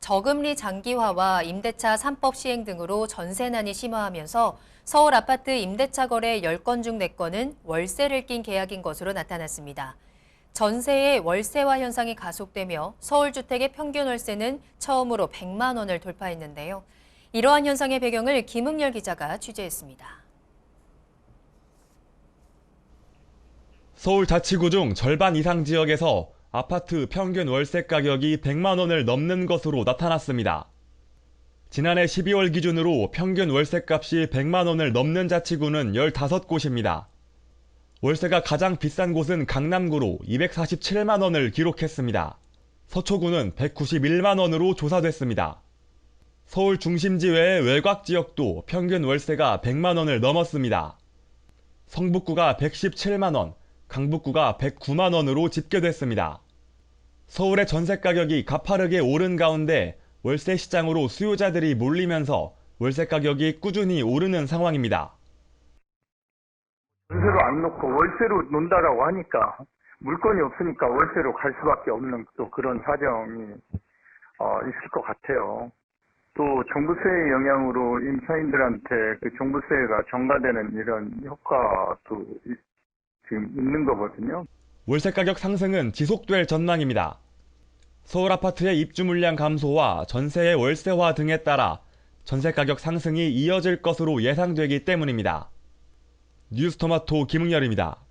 저금리 장기화와 임대차 3법 시행 등으로 전세난이 심화하면서 서울 아파트 임대차 거래 10건 중 4건은 월세를 낀 계약인 것으로 나타났습니다. 전세의 월세화 현상이 가속되며 서울 주택의 평균 월세는 처음으로 100만 원을 돌파했는데요. 이러한 현상의 배경을 김흥열 기자가 취재했습니다. 서울 자치구 중 절반 이상 지역에서 아파트 평균 월세 가격이 100만 원을 넘는 것으로 나타났습니다. 지난해 12월 기준으로 평균 월세값이 100만 원을 넘는 자치구는 15곳입니다. 월세가 가장 비싼 곳은 강남구로 247만 원을 기록했습니다. 서초구는 191만 원으로 조사됐습니다. 서울 중심지 외의 외곽 지역도 평균 월세가 100만 원을 넘었습니다. 성북구가 117만 원, 강북구가 109만 원으로 집계됐습니다. 서울의 전세 가격이 가파르게 오른 가운데 월세 시장으로 수요자들이 몰리면서 월세 가격이 꾸준히 오르는 상황입니다. 전세로 안 놓고 월세로 논다라고 하니까 물건이 없으니까 월세로 갈 수밖에 없는 또 그런 사정이 어, 있을 것 같아요. 또 종부세의 영향으로 임차인들한테 그 종부세가 전가되는 이런 효과도 이- 지금 있는 거거든요. 월세 가격 상승은 지속될 전망입니다. 서울 아파트의 입주 물량 감소와 전세의 월세화 등에 따라 전세 가격 상승이 이어질 것으로 예상되기 때문입니다. 뉴스토마토 김흥열입니다.